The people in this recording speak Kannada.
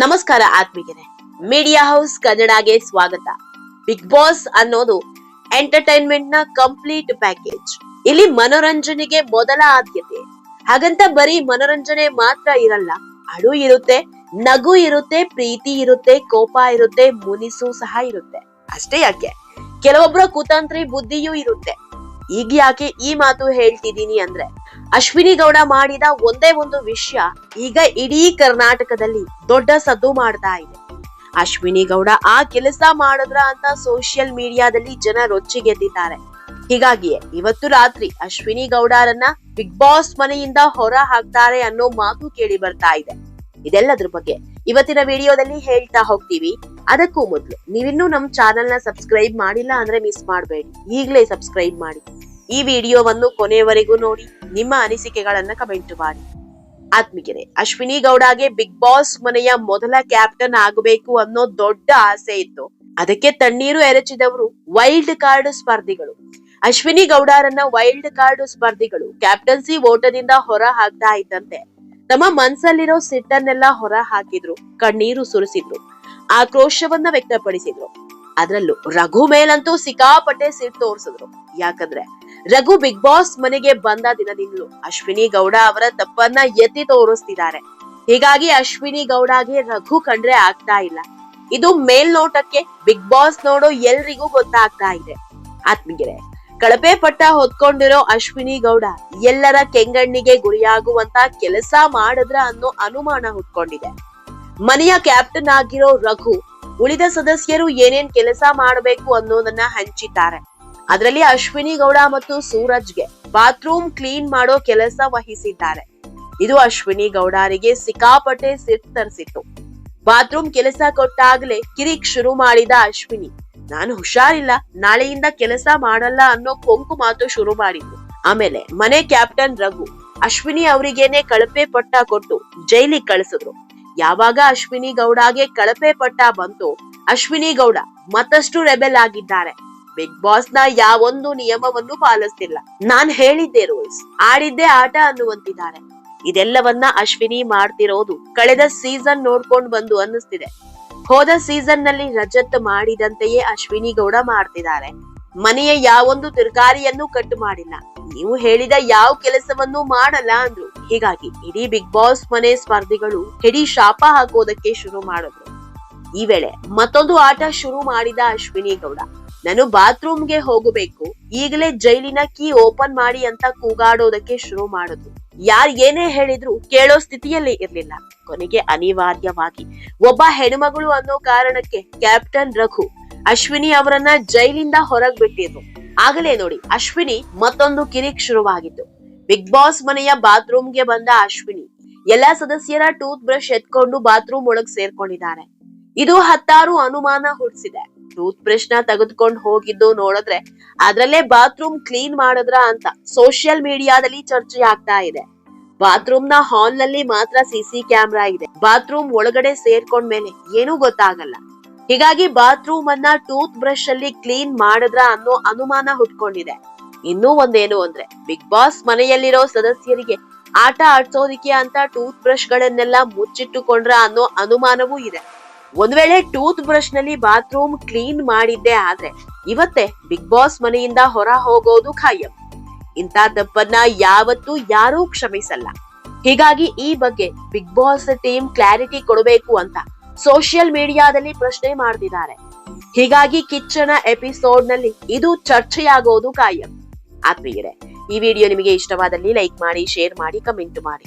ನಮಸ್ಕಾರ ಆತ್ಮೀಯರೇ. ಮೀಡಿಯಾ ಹೌಸ್ ಕನ್ನಡಗೆ ಸ್ವಾಗತ. ಬಿಗ್ ಬಾಸ್ ಅನ್ನೋದು ಎಂಟರ್ಟೈನ್ಮೆಂಟ್ನ ಕಂಪ್ಲೀಟ್ ಪ್ಯಾಕೇಜ್ ಇಲ್ಲಿ ಮನೋರಂಜನೆಗೆ ಮೊದಲ ಆದ್ಯತೆ. ಹಾಗಂತ ಬರೀ ಮನೋರಂಜನೆ ಮಾತ್ರ ಇರಲ್ಲ ಅಳು ಇರುತ್ತೆ, ನಗು ಇರುತ್ತೆ, ಪ್ರೀತಿ ಇರುತ್ತೆ, ಕೋಪ ಇರುತ್ತೆ, ಮುನಿಸು ಸಹ ಇರುತ್ತೆ. ಅಷ್ಟೇ ಯಾಕೆ? ಕೆಲವೊಬ್ಬರ ಕುತಂತ್ರಿ ಬುದ್ಧಿಯೂ ಇರುತ್ತೆ. ಈಗ ಯಾಕೆ ಈ ಮಾತು ಹೇಳ್ತಿದ್ದೀನಿ ಅಂದ್ರೆ ಅಶ್ವಿನಿ ಗೌಡ ಮಾಡಿದ ಒಂದೇ ಒಂದು ವಿಷಯ, ಈಗ ಇಡೀ ಕರ್ನಾಟಕದಲ್ಲಿ ದೊಡ್ಡ ಸದ್ದು ಮಾಡ್ತಾ ಇದೆ. ಅಶ್ವಿನಿ ಗೌಡ ಆ ಕೆಲಸ ಮಾಡಿದ್ರ ಅಂತ ಸೋಷಿಯಲ್ ಮೀಡಿಯಾದಲ್ಲಿ ಜನ ರೊಚ್ಚಿಗೆದ್ದಿದ್ದಾರೆ ಹೀಗಾಗಿಯೇ ಇವತ್ತು ರಾತ್ರಿ ಅಶ್ವಿನಿ ಗೌಡರನ್ನ ಬಿಗ್ ಬಾಸ್ ಮನೆಯಿಂದ ಹೊರ ಹಾಕ್ತಾರೆ ಅನ್ನೋ ಮಾತು ಕೇಳಿ ಬರ್ತಾ ಇದೆ. ಇದೆಲ್ಲದ್ರ ಬಗ್ಗೆ ಇವತ್ತಿನ ವಿಡಿಯೋದಲ್ಲಿ ಹೇಳ್ತಾ ಹೋಗ್ತೀವಿ. ಅದಕ್ಕೂ ಮೊದಲು ನೀವಿನ್ನೂ ನಮ್ ಚಾನೆಲ್ನ ಸಬ್ಸ್ಕ್ರೈಬ್ ಮಾಡಿಲ್ಲ ಅಂದ್ರೆ ಮಿಸ್ ಮಾಡಬೇಡಿ. ಈಗಲೇ ಸಬ್ಸ್ಕ್ರೈಬ್ ಮಾಡಿ. ಈ ವಿಡಿಯೋವನ್ನು ಕೊನೆಯವರೆಗೂ ನೋಡಿ. ನಿಮ್ಮ ಅನಿಸಿಕೆಗಳನ್ನ ಕಮೆಂಟ್ ಮಾಡಿ. ಆತ್ಮಿಗೆರೆ ಅಶ್ವಿನಿ ಗೌಡಗೆ ಬಿಗ್ ಬಾಸ್ ಮನೆಯ ಮೊದಲ ಕ್ಯಾಪ್ಟನ್ ಆಗಬೇಕು ಅನ್ನೋ ದೊಡ್ಡ ಆಸೆ ಇತ್ತು. ಅದಕ್ಕೆ ತಣ್ಣೀರು ಎರಚಿದವರು ವೈಲ್ಡ್ ಕಾರ್ಡ್ ಸ್ಪರ್ಧಿಗಳು. ಅಶ್ವಿನಿ ಗೌಡರನ್ನ ವೈಲ್ಡ್ ಕಾರ್ಡ್ ಸ್ಪರ್ಧಿಗಳು ಕ್ಯಾಪ್ಟನ್ಸಿ ಓಟದಿಂದ ಹೊರ ಹಾಕ್ತಾ ಇದ್ದಂತೆ. ತಮ್ಮ ಮನ್ಸಲ್ಲಿರೋ ಸಿಟ್ಟನ್ನೆಲ್ಲ ಹೊರ ಹಾಕಿದ್ರು, ಕಣ್ಣೀರು ಸುರಿಸಿದ್ರು, ಆಕ್ರೋಶವನ್ನ ವ್ಯಕ್ತಪಡಿಸಿದ್ರು. ಅದ್ರಲ್ಲೂ ರಘು ಮೇಲಂತೂ ಸಿಕ್ಕಾಪಟ್ಟೆ ಸಿಟ್ಟು ತೋರಿಸಿದ್ರು. ಯಾಕಂದ್ರೆ ರಘು ಬಿಗ್ ಬಾಸ್ ಮನೆಗೆ ಬಂದ ದಿನದಿಂದಲೂ ಅಶ್ವಿನಿ ಗೌಡ ಅವರ ತಪ್ಪನ್ನ ಎತ್ತಿ ತೋರಿಸ್ತಿದ್ದಾರೆ. ಹೀಗಾಗಿ ಅಶ್ವಿನಿ ಗೌಡಗೆ ರಘು ಕಂಡ್ರೆ ಆಗ್ತಾ ಇಲ್ಲ. ಇದು ಮೇಲ್ನೋಟಕ್ಕೆ ಬಿಗ್ ಬಾಸ್ ನೋಡೋ ಎಲ್ರಿಗೂ ಗೊತ್ತಾಗ್ತಾ ಇದೆ. ಆತ್ಮಗೆರೆ ಕಳಪೆ ಪಟ್ಟ ಹೊತ್ಕೊಂಡಿರೋ ಅಶ್ವಿನಿ ಗೌಡ ಎಲ್ಲರ ಕೆಂಗಣ್ಣಿಗೆ ಗುರಿಯಾಗುವಂತ ಕೆಲಸ ಮಾಡಿದ್ರ ಅನ್ನೋ ಅನುಮಾನ ಹುಟ್ಕೊಂಡಿದೆ. ಮನೆಯ ಕ್ಯಾಪ್ಟನ್ ಆಗಿರೋ ರಘು ಉಳಿದ ಸದಸ್ಯರು ಏನೇನ್ ಕೆಲಸ ಮಾಡಬೇಕು ಅನ್ನೋದನ್ನ ಹಂಚಿದ್ದಾರೆ. ಅದರಲ್ಲಿ ಅಶ್ವಿನಿ ಗೌಡ ಮತ್ತು ಸೂರಜ್ಗೆ ಬಾತ್ರೂಮ್ ಕ್ಲೀನ್ ಮಾಡೋ ಕೆಲಸ ವಹಿಸಿದ್ದಾರೆ. ಇದು ಅಶ್ವಿನಿ ಗೌಡರಿಗೆ ಸಿಕ್ಕಾಪಟ್ಟೆ ಸಿಟ್ ತರಿಸಿತ್ತು. ಬಾತ್ರೂಮ್ ಕೆಲಸ ಕೊಟ್ಟಾಗ್ಲೇ ಕಿರಿಕ್ ಶುರು ಮಾಡಿದ ಅಶ್ವಿನಿ, ನಾನು ಹುಷಾರಿಲ್ಲ, ನಾಳೆಯಿಂದ ಕೆಲಸ ಮಾಡಲ್ಲ ಅನ್ನೋ ಕೊಂಕು ಮಾತು ಶುರು ಮಾಡಿದ್ರು. ಆಮೇಲೆ ಮನೆ ಕ್ಯಾಪ್ಟನ್ ರಘು, ಅಶ್ವಿನಿ ಅವರಿಗೇನೆ ಕಳಪೆ ಪಟ್ಟ ಕೊಟ್ಟು ಜೈಲಿಗೆ ಕಳಿಸಿದ್ರು. ಯಾವಾಗ ಅಶ್ವಿನಿ ಗೌಡಗೆ ಕಳಪೆ ಪಟ್ಟ ಬಂತು, ಅಶ್ವಿನಿ ಗೌಡ ಮತ್ತಷ್ಟು ರೆಬೆಲ್ ಆಗಿದ್ದಾರೆ. ಬಿಗ್ ಬಾಸ್ನ ಯಾವೊಂದು ನಿಯಮವನ್ನು ಪಾಲಿಸ್ತಿಲ್ಲ. ನಾನ್ ಹೇಳಿದ್ದೆ ರೂಲ್ಸ್ ಆಡಿದ್ದೆ ಆಟ ಅನ್ನುವಂತಿದ್ದಾರೆ. ಇದೆಲ್ಲವನ್ನ ಅಶ್ವಿನಿ ಮಾಡ್ತಿರೋದು ಕಳೆದ ಸೀಸನ್ ನೋಡ್ಕೊಂಡ್ ಬಂದು ಅನ್ನಿಸ್ತಿದೆ. ಹೋದ ಸೀಸನ್ನಲ್ಲಿ ರಜತ್ ಮಾಡಿದಂತೆಯೇ ಅಶ್ವಿನಿ ಗೌಡ ಮಾಡ್ತಿದ್ದಾರೆ. ಮನೆಯ ಯಾವೊಂದು ತರಕಾರಿಯನ್ನು ಕಟ್ ಮಾಡಿಲ್ಲ. ನೀವು ಹೇಳಿದ ಯಾವ ಕೆಲಸವನ್ನು ಮಾಡಲ್ಲ ಅಂದ್ರು. ಹೀಗಾಗಿ ಇಡೀ ಬಿಗ್ ಬಾಸ್ ಮನೆ ಸ್ಪರ್ಧಿಗಳು ಹಿಡಿ ಶಾಪ ಹಾಕೋದಕ್ಕೆ ಶುರು ಮಾಡಿದ್ರು. ಈ ವೇಳೆ ಮತ್ತೊಂದು ಆಟ ಶುರು ಮಾಡಿದ ಅಶ್ವಿನಿ ಗೌಡ ನಾನು ಬಾತ್ರೂಮ್ಗೆ ಹೋಗಬೇಕು, ಈಗಲೇ ಜೈಲಿನ ಕೀ ಓಪನ್ ಮಾಡಿ ಅಂತ ಕೂಗಾಡೋದಕ್ಕೆ ಶುರು ಮಾಡುದು. ಯಾರ್ ಏನೇ ಹೇಳಿದ್ರು ಕೇಳೋ ಸ್ಥಿತಿಯಲ್ಲಿ ಇರ್ಲಿಲ್ಲ. ಕೊನೆಗೆ ಅನಿವಾರ್ಯವಾಗಿ ಒಬ್ಬ ಹೆಣ್ಮಗಳು ಅನ್ನೋ ಕಾರಣಕ್ಕೆ ಕ್ಯಾಪ್ಟನ್ ರಘು ಅಶ್ವಿನಿ ಅವರನ್ನ ಜೈಲಿಂದ ಹೊರಗ್ ಬಿಟ್ಟಿದ್ರು. ಆಗಲೇ ನೋಡಿ, ಅಶ್ವಿನಿ ಮತ್ತೊಂದು ಕಿರಿಕ್ ಶುರುವಾಗಿತ್ತು ಬಿಗ್ ಬಾಸ್ ಮನೆಯ ಬಾತ್ರೂಮ್ಗೆ ಬಂದ ಅಶ್ವಿನಿ ಎಲ್ಲಾ ಸದಸ್ಯರ ಟೂತ್ ಬ್ರಷ್ ಎತ್ಕೊಂಡು ಬಾತ್ರೂಮ್ ಒಳಗ್ ಸೇರ್ಕೊಂಡಿದ್ದಾರೆ. ಇದು ಹತ್ತಾರು ಅನುಮಾನ ಹುಟ್ಟಿಸಿದೆ. ಟೂತ್ ಬ್ರಷ್ನ ತೆಗೆದುಕೊಂಡು ಹೋಗಿದ್ದು ನೋಡಿದ್ರೆ ಅದ್ರಲ್ಲೇ ಬಾತ್ರೂಮ್ ಕ್ಲೀನ್ ಮಾಡಿದ್ರ ಅಂತ ಸೋಷಿಯಲ್ ಮೀಡಿಯಾದಲ್ಲಿ ಚರ್ಚೆ ಆಗ್ತಾ ಇದೆ. ಬಾತ್ರೂಮ್ನ ಹಾಲ್ನಲ್ಲಿ ಮಾತ್ರ ಸಿಸಿ ಕ್ಯಾಮ್ರಾ ಇದೆ. ಬಾತ್ರೂಮ್ ಒಳಗಡೆ ಸೇರ್ಕೊಂಡ್ಮೇಲೆ ಏನೂ ಗೊತ್ತಾಗಲ್ಲ. ಹೀಗಾಗಿ ಬಾತ್ರೂಮ್ ಅನ್ನ ಟೂತ್ ಬ್ರಷ್ ಅಲ್ಲಿ ಕ್ಲೀನ್ ಮಾಡಿದ್ರ ಅನ್ನೋ ಅನುಮಾನ ಹುಟ್ಕೊಂಡಿದೆ. ಇನ್ನೂ ಒಂದೇನು ಅಂದ್ರೆ ಬಿಗ್ ಬಾಸ್ ಮನೆಯಲ್ಲಿರೋ ಸದಸ್ಯರಿಗೆ ಆಟ ಆಡ್ಸೋದಿಕ್ಕೆ ಅಂತ ಟೂತ್ ಬ್ರಷ್ ಗಳನ್ನೆಲ್ಲ ಮುಚ್ಚಿಟ್ಟುಕೊಂಡ್ರ ಅನ್ನೋ ಅನುಮಾನವೂ ಇದೆ. ಒಂದ್ ವೇಳೆ ಟೂತ್ ಬ್ರಷ್ನಲ್ಲಿ ಬಾತ್ರೂಮ್ ಕ್ಲೀನ್ ಮಾಡಿದ್ದೆ ಆದ್ರೆ ಇವತ್ತೇ ಬಿಗ್ ಬಾಸ್ ಮನೆಯಿಂದ ಹೊರ ಹೋಗೋದು ಖಾಯಂ. ಇಂಥ ತಪ್ಪನ್ನ ಯಾವತ್ತೂ ಯಾರೂ ಕ್ಷಮಿಸಲ್ಲ. ಹೀಗಾಗಿ ಈ ಬಗ್ಗೆ ಬಿಗ್ ಬಾಸ್ ಟೀಮ್ ಕ್ಲಾರಿಟಿ ಕೊಡಬೇಕು ಅಂತ ಸೋಷಿಯಲ್ ಮೀಡಿಯಾದಲ್ಲಿ ಪ್ರಶ್ನೆ ಮಾಡ್ತಿದ್ದಾರೆ. ಹೀಗಾಗಿ ಕಿಚ್ಚನ ಎಪಿಸೋಡ್ನಲ್ಲಿ ಇದು ಚರ್ಚೆಯಾಗೋದು ಕಾಯಂ ಆತ್ಮೀಯರೇ, ಈ ವಿಡಿಯೋ ನಿಮಗೆ ಇಷ್ಟವಾದಲ್ಲಿ ಲೈಕ್ ಮಾಡಿ, ಶೇರ್ ಮಾಡಿ, ಕಮೆಂಟ್ ಮಾಡಿ.